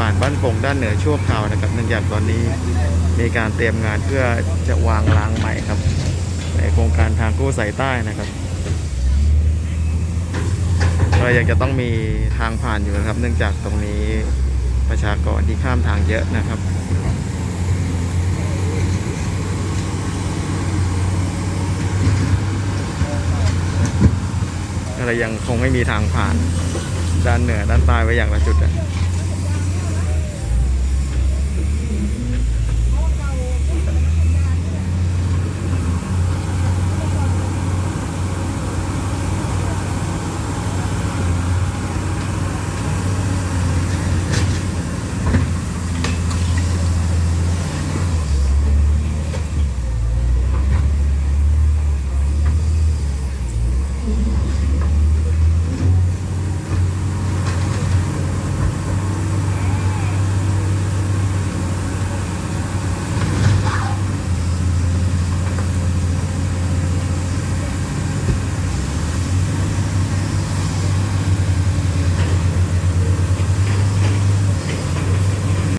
ผ่านบ้านโป่งด้านเหนือชั่วคราวนะครับเนื่องจากตอนนี้มีการเตรียมงานเพื่อจะวางรางใหม่ครับ ในโครงการทางกู้สายใต้นะครับเรายังจะต้องมีทางผ่านอยู่นะครับ เนื่องจากตรงนี้ประชากรที่ข้ามทางเยอะนะครับอะเรยยังคงไม่มีทางผ่านด้านเหนือด้านใต้ไว้อย่างละจุดอะ